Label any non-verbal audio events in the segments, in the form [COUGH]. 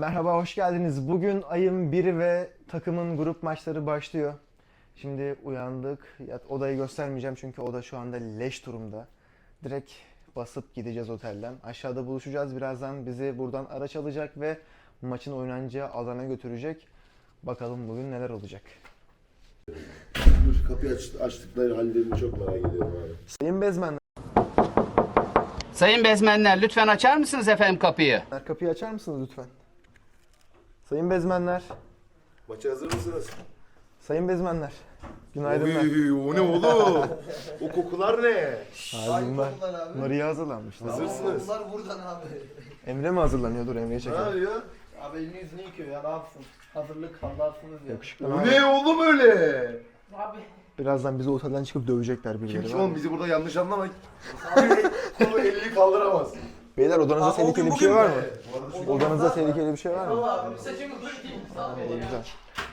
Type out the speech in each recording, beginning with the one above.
Merhaba, hoş geldiniz. Bugün ayın biri ve takımın grup maçları başlıyor. Şimdi uyandık. Ya, odayı göstermeyeceğim çünkü oda şu anda leş durumda. Direkt basıp gideceğiz otelden. Aşağıda buluşacağız. Birazdan bizi buradan araç alacak ve maçın oynanacağı alana götürecek. Bakalım bugün neler olacak. Dur kapıyı aç, açtıkları hallerini çok merak ediyorum abi. Sayın Bezmenler, Sayın bezmenler lütfen açar mısınız efendim kapıyı? kapıyı açar mısınız lütfen? Sayın Bezmenler, Maça hazır mısınız? Sayın Bezmenler. Günaydınlar. Oy, o ne oğlum? o kokular ne? Abi bunlar, bunlar iyi hazırlanmışlar. Hazırsınız. Bunlar buradan abi. Emre mi hazırlanıyor? Dur Emre'yi Ne çekelim. yapıyor? Abi elini yüzünü yıkıyor ya ne yapsın? Hazırlık hallarsınız ya. Yakışıklı. O abi. ne oğlum öyle? Abi. Birazdan bizi otelden çıkıp dövecekler Kim birileri. kim var oğlum bizi burada yanlış anlamayın. [LAUGHS] Kolu elini kaldıramaz. Beyler odanızda tehlikeli bir şey var mı? Odanızda tehlikeli bir şey var mı? Abi saçımı güzel.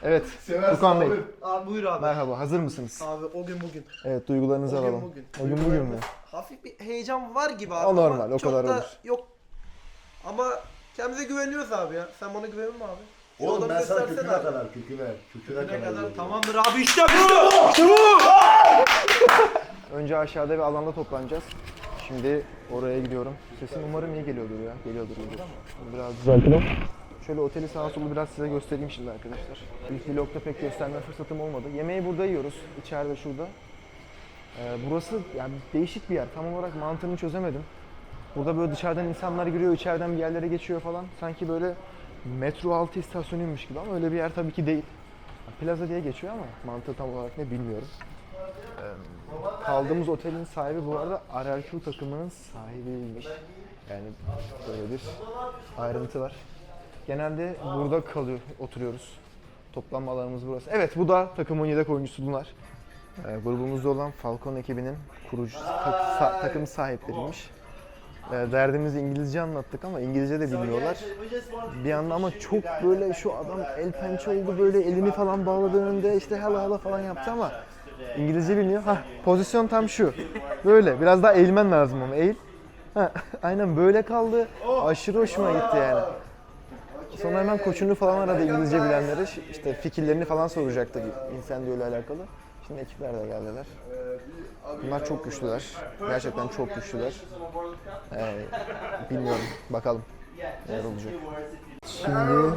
Evet, Seversin Furkan Bey. abi. Abi buyur abi. Merhaba, hazır mısınız? Abi o gün bugün. Evet, duygularınızı O gün alalım. bugün. O gün bugün mü? Hafif bir heyecan var gibi abi. O ama normal, o çok kadar da olur. Yok. Ama kendimize güveniyoruz abi ya. Sen bana güvenin mi abi? Oğlum adamı ben sana göstersene köküne abi. kadar, köküne, köküne Ne kadar. kadar diyorum. tamamdır abi işte bu. Önce aşağıda bir alanda toplanacağız. Şimdi oraya gidiyorum. Sesim umarım iyi geliyordur ya. Geliyordur, geliyordur. Biraz düzeltelim. Şöyle oteli sağa solu biraz size göstereyim şimdi arkadaşlar. İlk vlogda pek gösterme fırsatım olmadı. Yemeği burada yiyoruz. İçeride şurada. Ee, burası yani değişik bir yer. Tam olarak mantığını çözemedim. Burada böyle dışarıdan insanlar giriyor, içeriden bir yerlere geçiyor falan. Sanki böyle metro altı istasyonuymuş gibi ama öyle bir yer tabii ki değil. Plaza diye geçiyor ama mantığı tam olarak ne bilmiyorum. Ee, kaldığımız otelin sahibi bu arada RRQ takımının sahibiymiş. Yani böyle bir ayrıntı var. Genelde burada kalıyor, oturuyoruz. Toplanma alanımız burası. Evet bu da takımın yedek oyuncusu Lunar. Ee, grubumuzda olan Falcon ekibinin kurucu tak- sa- takım sahipleriymiş. Ee, derdimizi İngilizce anlattık ama İngilizce de bilmiyorlar. Bir anda ama çok böyle şu adam el pençe oldu böyle elini falan bağladı önünde işte hala hala falan yaptı ama İngilizce bilmiyor. Ha pozisyon tam şu. Böyle biraz daha eğilmen lazım ama eğil. Ha, [LAUGHS] aynen böyle kaldı. Aşırı hoşuma gitti yani. Sonra hemen koçunu falan aradı İngilizce bilenleri. İşte fikirlerini falan soracaktı insan ile alakalı. Şimdi ekipler de geldiler. Bunlar çok güçlüler. Gerçekten çok güçlüler. Ee, bilmiyorum. Bakalım neler olacak. Şimdi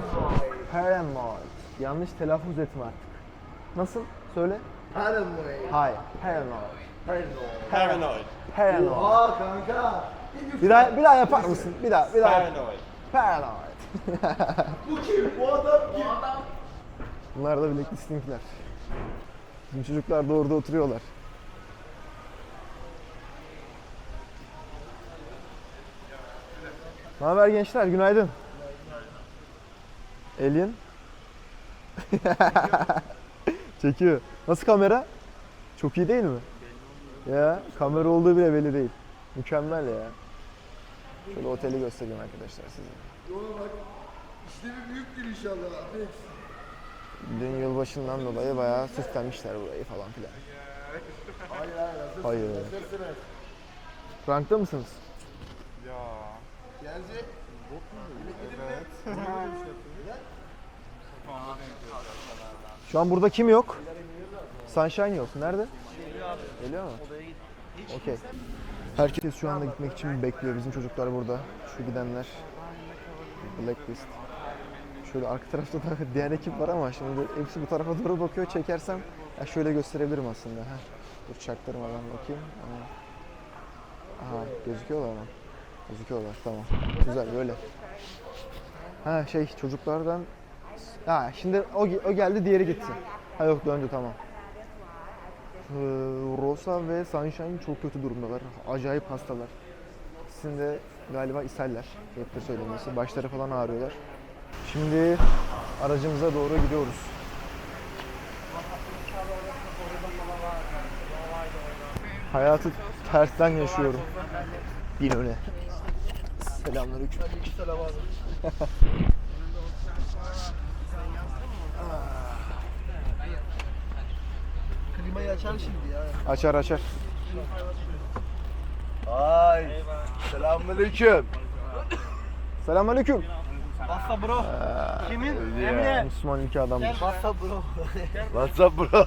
Paramount. Yanlış telaffuz etme artık. Nasıl? Söyle. Hayır. Paramount. Paranoid. Paranoid. Aa kanka. Bir daha, bir daha yapar mısın? Bir daha, bir daha. Paranoid. Paranoid. [LAUGHS] Bu kim? Bu adam kim? Bunlar da Black List'inkiler. Bizim çocuklar da orada oturuyorlar. Ne haber gençler? Günaydın. Alien. [LAUGHS] Çekiyor. Nasıl kamera? Çok iyi değil mi? Ya kamera olduğu bile belli değil. Mükemmel ya. Şöyle oteli göstereyim arkadaşlar size. Yola bak. İşlevi büyüktür inşallah. Dün yılbaşından dolayı bayağı süslenmişler burayı falan filan. Hayır hayır hazır. Hayır. Rankta mısınız? Geldi. Şu an burada kim yok? Sunshine yok. Nerede? Geliyor mu? Okey. Herkes şu anda gitmek için bekliyor. Bizim çocuklar burada. Şu gidenler. Blacklist. Şöyle arka tarafta da [LAUGHS] diğer ekip var ama şimdi hepsi bu tarafa doğru bakıyor. Çekersem ya şöyle gösterebilirim aslında. Heh. Dur çaktırmadan bakayım. Aha gözüküyorlar mı? Gözüküyorlar tamam. Güzel böyle. Ha şey çocuklardan Ha şimdi o, o geldi diğeri gitti. Ha yok döndü tamam. Ee, Rosa ve Sunshine çok kötü durumdalar. Acayip hastalar. İkisini de galiba ishaller. Hep de söylemesi. Başları falan ağrıyorlar. Şimdi aracımıza doğru gidiyoruz. Hayatı tersten yaşıyorum. Bin öne. Selamünaleyküm. Selam abi. [LAUGHS] Klimayı açar şimdi ya. Açar açar. Ay. Selamünaleyküm. Selamünaleyküm. Basta bro. Kimin? Ya, Müslüman ülke adamdır. Basta bro. WhatsApp bro.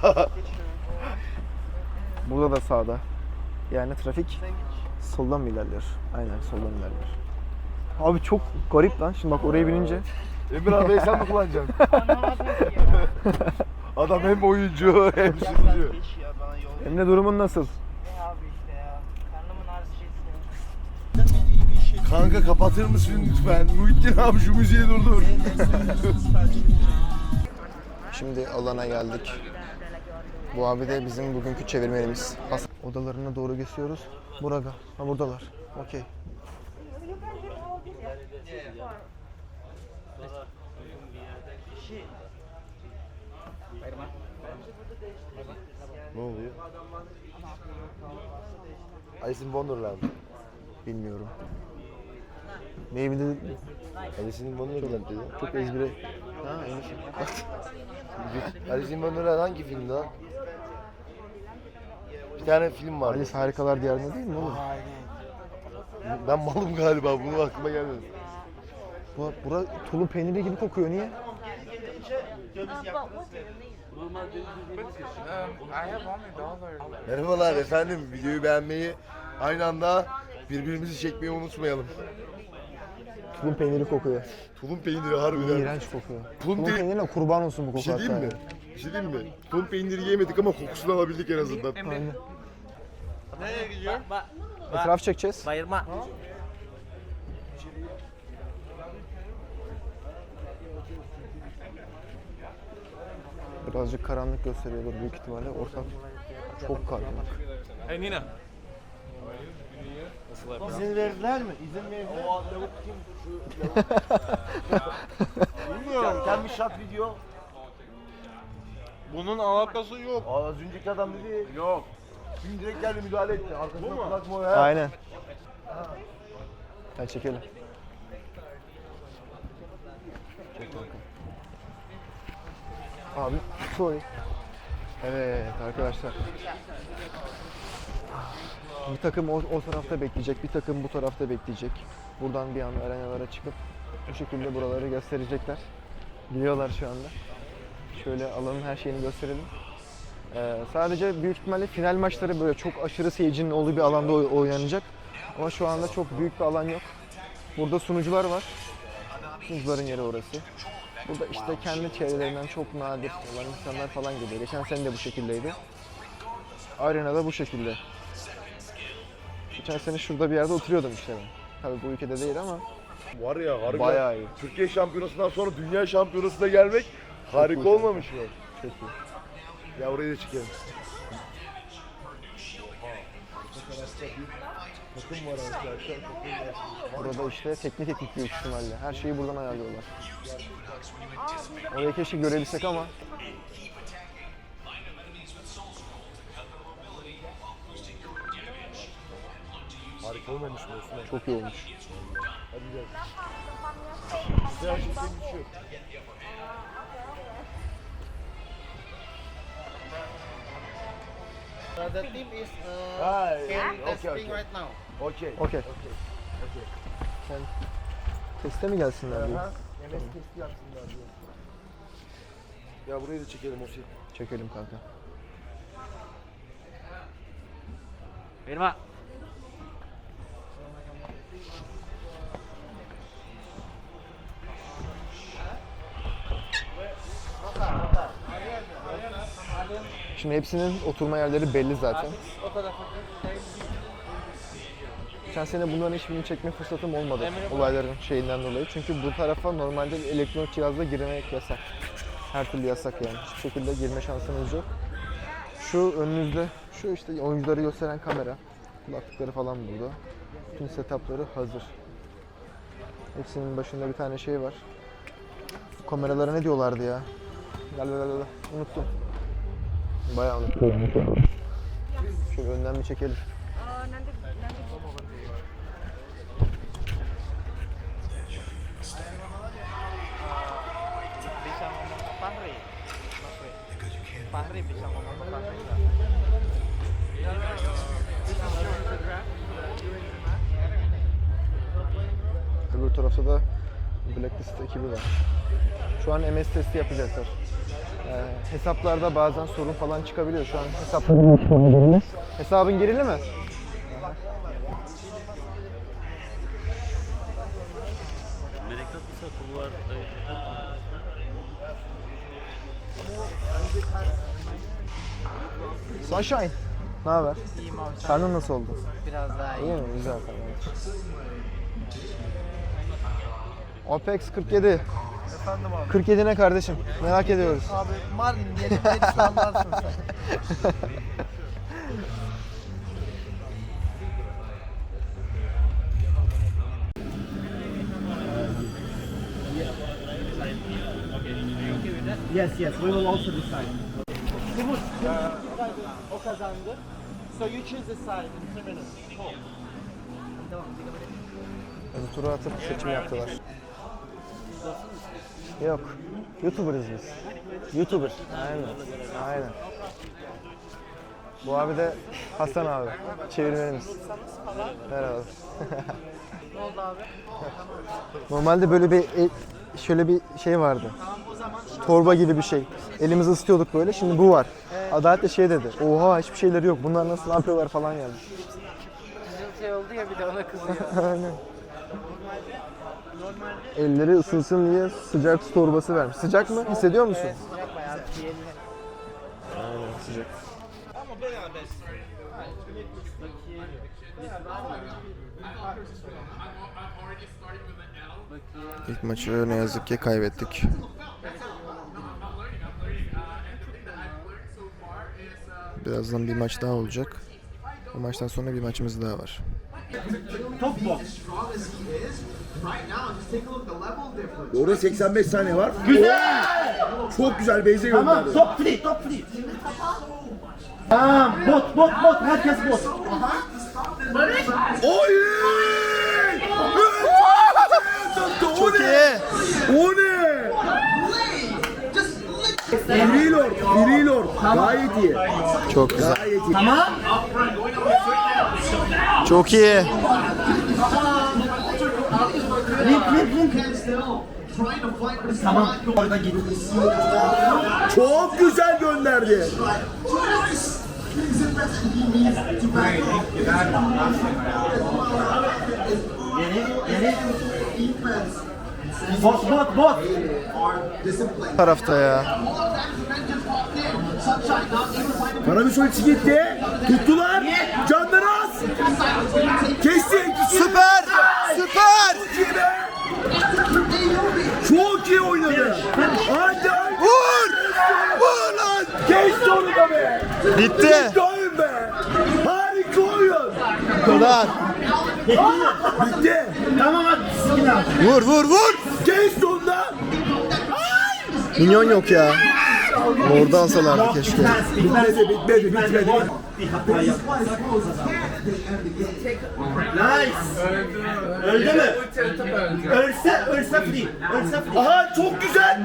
Burada da sağda. Yani trafik soldan mı ilerliyor? Aynen soldan ilerliyor. Abi çok garip lan. Şimdi bak oraya binince [LAUGHS] Emir abi sen mi kullanacaksın? [LAUGHS] Adam hem oyuncu hem sürücü. Emre durumun nasıl? Abi işte ya. Karnımın ağrısı şeysi. Kanka kapatır mısın lütfen? Muhittin abi şu müziği durdur. Şimdi alana geldik. Bu abi de bizim bugünkü çevirmenimiz. Has- Odalarına doğru geçiyoruz. Burada. Ha buradalar. Okey. Ne oluyor? Alice in Wonderland. Bilmiyorum. Neyi bildin? Alice in Wonderland dedi. Çok ezbere. Ha en [LAUGHS] Alice in Wonderland hangi filmdi lan? Bir tane film vardı. Alice Harikalar Diyarında değil mi oğlum? Ben malım galiba. Bunu aklıma gelmedi. Bu, bura tulum peyniri gibi kokuyor. Niye? Merhabalar efendim. Videoyu beğenmeyi aynı anda birbirimizi çekmeyi unutmayalım. Tulum peyniri kokuyor. Tulum peyniri harbiden. İğrenç kokuyor. Tulum Tulum pe- peynirine kurban olsun bu Bir koku şey diyeyim hatta mi? ya. Bir şey diyeyim mi? Tulum peyniri yemedik ama kokusunu alabildik en azından. Aynen. Nereye gidiyor? Bak. Etraf çekeceğiz. Bayırma. Birazcık karanlık gösteriyordur büyük ihtimalle. Ortam çok karanlık. Hey Nina. İzin verdiler mi? İzin verdiler. O lavuk kim? Şu Bilmiyorum. Kendi şat video. Bunun alakası yok. Aa, Az önceki adam dedi. Yok. Şimdi direkt geldi müdahale etti. Arkasına kulak mı? Aynen. Gel çekelim. Çek bakalım. Abi sorry. Evet arkadaşlar. Bir takım o, o tarafta bekleyecek, bir takım bu tarafta bekleyecek. Buradan bir anda arenalara çıkıp bu şekilde buraları gösterecekler. Biliyorlar şu anda. Şöyle alanın her şeyini gösterelim. Ee, sadece büyük ihtimalle final maçları böyle çok aşırı seyircinin olduğu bir alanda oy- oynanacak. Ama şu anda çok büyük bir alan yok. Burada sunucular var. Sunucuların yeri orası. Burada işte kendi çevrelerinden çok nadir olan insanlar falan geliyor. Geçen sene de bu şekildeydi. Arenada bu şekilde. Geçen sene şurada bir yerde oturuyordum işte ben. Tabii bu ülkede değil ama Var ya harbiden. bayağı iyi. Türkiye şampiyonasından sonra dünya şampiyonasına gelmek harika iyi. olmamış mı? Çok iyi. Ya orayı da çekelim. Takım var arkadaşlar. Takım var. Burada işte teknik ekip büyük ihtimalle. Her şeyi buradan ayarlıyorlar. Orayı keşke görebilsek ama Harika olmamış mı Osman? çok iyi olmuş. Hadi gel. Güzel şekilde geçiyor. Uh, the team is uh, can okey testing okey. right now. Okey. Okey. Sen teste mi gelsinler diyor. Aha. MS testi yapsınlar diyor. Ya burayı da çekelim Osman. Çekelim kanka. Bayırma. Şimdi hepsinin oturma yerleri belli zaten. Geçen sene bunların hiçbirini çekme fırsatım olmadı olayların şeyinden dolayı. Çünkü bu tarafa normalde elektronik cihazla girmek yasak. Her türlü yasak yani. Hiçbir şekilde girme şansınız yok. Şu önünüzde, şu işte oyuncuları gösteren kamera. Kulaklıkları falan burada. Bütün setupları hazır. Hepsinin başında bir tane şey var. Kameralara ne diyorlardı ya? La la la. Unuttum. Bayağı unuttum. Şöyle önden bir çekelim. Testi yapacaklar. Ee, hesaplarda bazen sorun falan çıkabiliyor. Şu an hesapların Hesabın gerili mi? Sunshine. Ne haber? İyiyim abi sen Karnın nasıl oldu? biraz daha iyi. İyi mi? Güzel tamam. OPEX 47. Efendim abi. 47 ne kardeşim? Merak ediyoruz. Abi Mardin diyelim anlarsın sen. Yes, yes, we will also decide. Timur, o kazandı. So you choose the side in two minutes. Cool. Bizi tura atıp seçim yaptılar. Yok. YouTuber'ız biz. YouTuber. Aynen. Aynen. Bu abi de Hasan abi. Çevirmenimiz. Merhaba. Ne oldu abi? Normalde böyle bir el- şöyle bir şey vardı. Torba gibi bir şey. Elimizi ısıtıyorduk böyle. Şimdi bu var. Adalet de şey dedi. Oha hiçbir şeyleri yok. Bunlar nasıl yapıyorlar falan yani. Şey oldu ya bir de ona kızıyor. [LAUGHS] Aynen. Elleri ısınsın diye sıcak su torbası vermiş. Sıcak mı? Hissediyor musun? Evet, sıcak bayağı. Aynen sıcak. İlk maçı ne yazık ki kaybettik. Birazdan bir maç daha olacak. Bu maçtan sonra bir maçımız daha var. Orada 85 saniye var. Güzel. Çok güzel Beyze gönderdi. Top free, top free. Tamam, bot, bot, bot. Herkes bot. Oy! Çok iyi. O ne? Free Lord, Free Lord. Gayet iyi. Çok güzel. Gayet iyi. Çok iyi. Tamam, orada git. Çok güzel gönderdi. Geri, geri. Bot, bot, bot. tarafta ya. Karamisovic gitti. Tuttular. Canları az. Kestik. Süper! Süper! Çok iyi oynadı. Hadi hadi. Vur! Vur lan! Kes sonunda be. Bitti. Bitti oyun be. Harika oyun. Kadar. Bitti. Tamam hadi. Vur vur vur! Kes sonunda. Minyon yok ya. Orada alsalardı keşke. Bitmedi bitmedi bitmedi. Bir hata yap. Nice. Öldü mü? Ölse, ölse free. Ölse free. Aha çok güzel.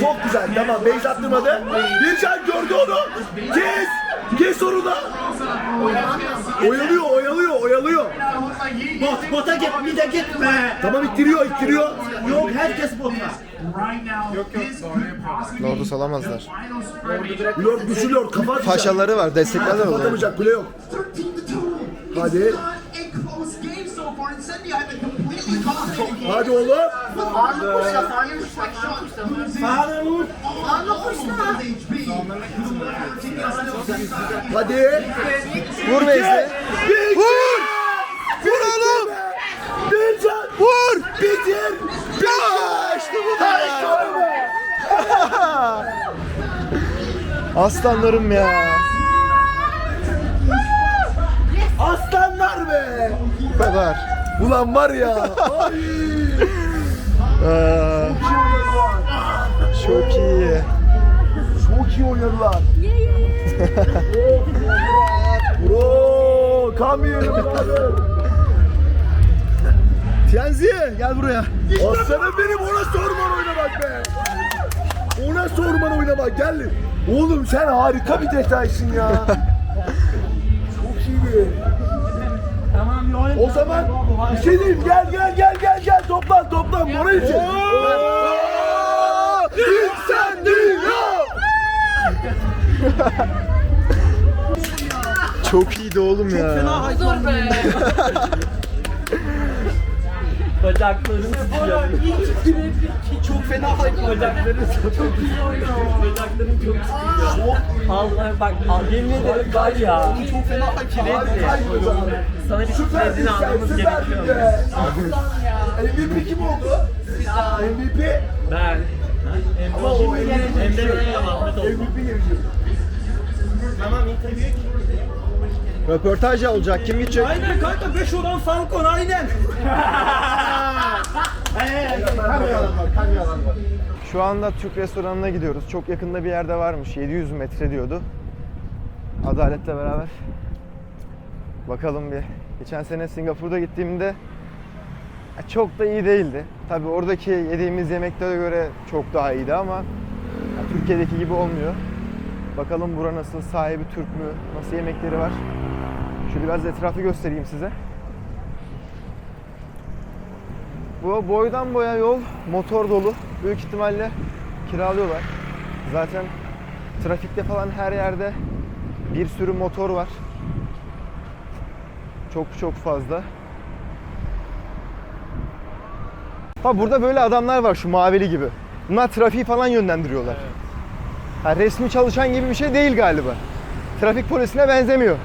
Çok güzel. Tamam base attırmadı. Bircan gördü onu. Kes. Kes onu da. Oyalıyor oyalıyor oyalıyor. Bot, bota git, bir de git be. Tamam ittiriyor ittiriyor. Yok, herkes bota. Lord'u salamazlar. Lord düşürüyor kafa atacak. Paşaları var, desteklerler Kafa oluyor. atamayacak kule yok. Hadi. Hadi oğlum. Sağına vur. Hadi. Vur Beyzi. Vur! Vur oğlum! Bircan. Vur! Bitir. Ya işte bu da. Aslanlarım ya. Aslanlar be. Bu kadar. Ulan var ya. Ay. Aa, çok iyi. Çok iyi oynadılar. Bro, come here. Tienzi gel buraya. Aslanım benim ona sorman oynamak be. Ona sorman oynamak gel. Oğlum sen harika bir detaysın ya. [LAUGHS] Çok iyiydi. O zaman bir şey diyeyim gel gel gel gel gel toplan toplan moral için. İncendio. Çok iyiydi oğlum ya. Dur be. [LAUGHS] Bacaklarını tutuyor. Çok fena hayır. Bacaklarını tutuyor. Bacaklarını çok tutuyor. Allah bak yemin ederim var ya. Çok fena hayır. Sana bir kilidini almamız gerekiyor. MVP kim oldu? MVP. Ben. Ama o MVP Emre Ahmet oldu. MVP. Tamam interview. Röportaj olacak. Kim gidecek? Aynen kanka 5 olan Falcon aynen. [LAUGHS] Şu anda Türk restoranına gidiyoruz. Çok yakında bir yerde varmış. 700 metre diyordu. Adalet'le beraber. Bakalım bir. Geçen sene Singapur'da gittiğimde ya çok da iyi değildi. Tabi oradaki yediğimiz yemeklere göre çok daha iyiydi ama Türkiye'deki gibi olmuyor. Bakalım bura nasıl, sahibi Türk mü, nasıl yemekleri var. Şu biraz etrafı göstereyim size. Bu boydan boya yol motor dolu. Büyük ihtimalle kiralıyorlar. Zaten trafikte falan her yerde bir sürü motor var. Çok çok fazla. Ha burada böyle adamlar var şu mavili gibi. Bunlar trafiği falan yönlendiriyorlar. Ha, resmi çalışan gibi bir şey değil galiba. Trafik polisine benzemiyor.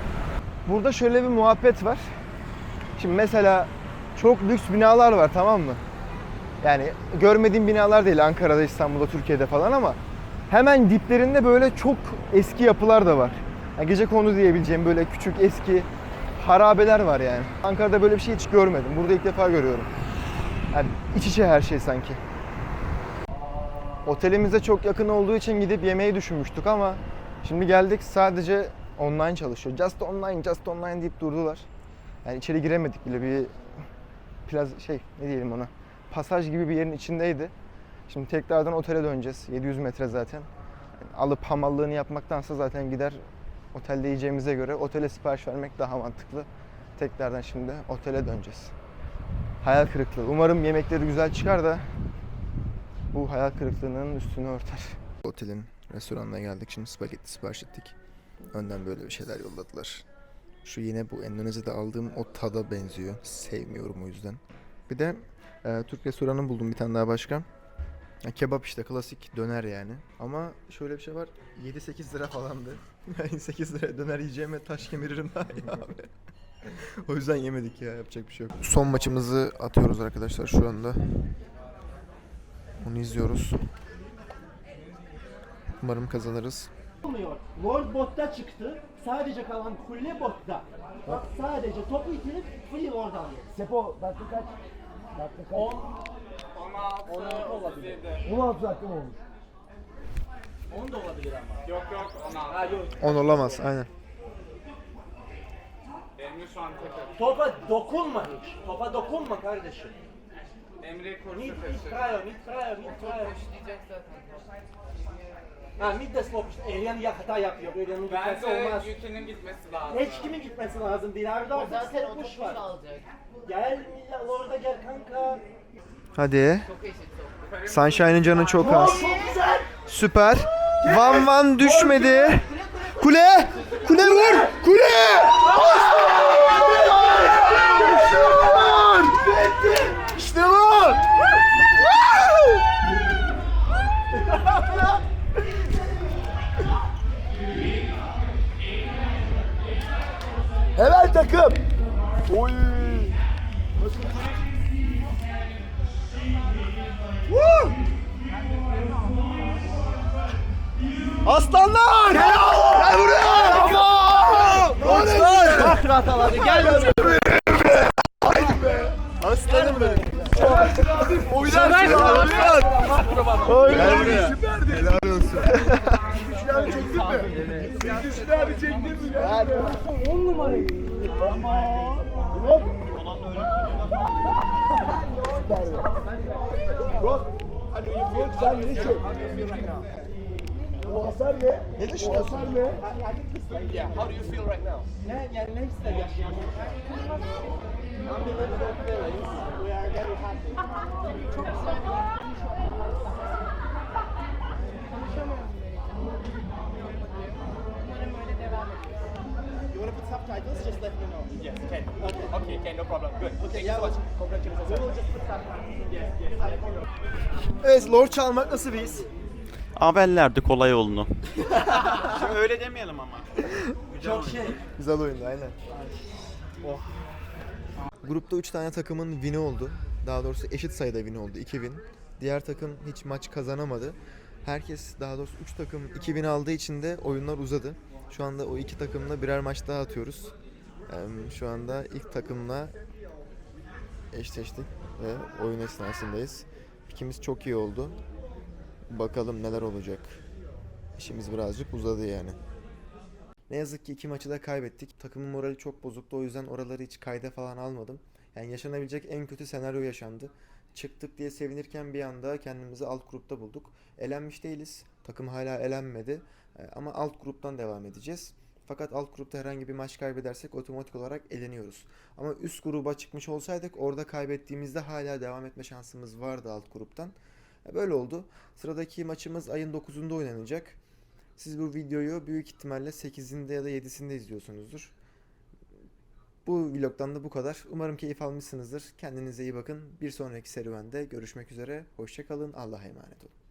Burada şöyle bir muhabbet var. Şimdi mesela çok lüks binalar var tamam mı? Yani görmediğim binalar değil Ankara'da, İstanbul'da, Türkiye'de falan ama hemen diplerinde böyle çok eski yapılar da var. Yani gece konu diyebileceğim böyle küçük eski harabeler var yani. Ankara'da böyle bir şey hiç görmedim. Burada ilk defa görüyorum. Yani iç içe her şey sanki. Otelimize çok yakın olduğu için gidip yemeği düşünmüştük ama şimdi geldik sadece online çalışıyor. Just online, just online deyip durdular. Yani içeri giremedik bile bir plaz şey ne diyelim ona pasaj gibi bir yerin içindeydi. Şimdi tekrardan otele döneceğiz. 700 metre zaten. Yani alıp hamallığını yapmaktansa zaten gider otelde yiyeceğimize göre otele sipariş vermek daha mantıklı. Tekrardan şimdi otele döneceğiz. Hayal kırıklığı. Umarım yemekleri güzel çıkar da bu hayal kırıklığının üstünü örter. Otelin restoranına geldik. Şimdi spagetti sipariş ettik. Önden böyle bir şeyler yolladılar. Şu yine bu Endonezya'da aldığım o tada benziyor. Sevmiyorum o yüzden. Bir de e, Türk restoranı buldum bir tane daha başka. Ya, kebap işte klasik döner yani. Ama şöyle bir şey var. 7-8 lira falandı. [LAUGHS] Yani 8 liraya döner yiyeceğime taş kemiririm daha iyi abi. [LAUGHS] o yüzden yemedik ya yapacak bir şey yok. Son maçımızı atıyoruz arkadaşlar şu anda. Onu izliyoruz. Umarım kazanırız. Olmuyor. Lord botta çıktı. Sadece kalan kule botta. Bak sadece topu itilip free oradan alıyor. Sepo dakika kaç? Dakika kaç? 10 16 olabilir. 16 dakika mı olmuş? 10 da olabilir ama. Yok yok ona. Ha yok. 10 olamaz aynen. Emre şu an tekrar. Topa dokunma hiç. Topa dokunma kardeşim. Emre kursa Mid, mid taşı. trial, mid trial, mid trial. Ha mid de stop işte. Eriyan ya hata yapıyor. Eriyan'ın gitmesi olmaz. Bence Yükünün gitmesi lazım. Hiç kimin gitmesi lazım değil. Arada orada stopmuş var. Gel ya orada gel kanka. Hadi. Sunshine'ın canı çok az. Süper. Van Van düşmedi. Kule! Kule vur! Kule! Takım. Oy. Aslanlar! Gel buraya! Aslan! Bak rahat al hadi gel. Aslanım benim. Oynarsın Aslan! Gel buraya. Helal olsun. Düşünler çektin mi? Düşünler çektin mi? Helal. 10 numara. Yok. Hadi yok sen ne çek? O hasar ne? Ne düşünüyorsun? O hasar ne? Ne yani neyse ya. Unbelievable feelings. We are very happy. You subtitles? Just let me know. Yes, okay. Okay, okay, okay no problem. Good. Okay, yeah, so congratulations. We will just put subtitles. Yes, yes. Evet lord çalmak nasıl bir his? Haberlerdi kolay yolunu. Öyle demeyelim ama. Çok şey. Güzel oyundu aynen. Grupta 3 tane takımın win'i oldu. Daha doğrusu eşit sayıda win oldu. 2 win. Diğer takım hiç maç kazanamadı. Herkes daha doğrusu 3 takım 2 win aldığı için de oyunlar uzadı. Şu anda o iki takımla birer maç daha atıyoruz. Şu anda ilk takımla eşleştik ve oyun esnasındayız. Pikimiz çok iyi oldu. Bakalım neler olacak. İşimiz birazcık uzadı yani. Ne yazık ki iki maçı da kaybettik. Takımın morali çok bozuktu o yüzden oraları hiç kayda falan almadım. Yani yaşanabilecek en kötü senaryo yaşandı. Çıktık diye sevinirken bir anda kendimizi alt grupta bulduk. Elenmiş değiliz. Takım hala elenmedi. Ee, Ama alt gruptan devam edeceğiz. Fakat alt grupta herhangi bir maç kaybedersek otomatik olarak eleniyoruz. Ama üst gruba çıkmış olsaydık orada kaybettiğimizde hala devam etme şansımız vardı alt gruptan. E, Böyle oldu. Sıradaki maçımız ayın 9'unda oynanacak. Siz bu videoyu büyük ihtimalle 8'inde ya da 7'sinde izliyorsunuzdur. Bu vlogdan da bu kadar. Umarım keyif almışsınızdır. Kendinize iyi bakın. Bir sonraki serüvende görüşmek üzere. Hoşçakalın. Allah'a emanet olun.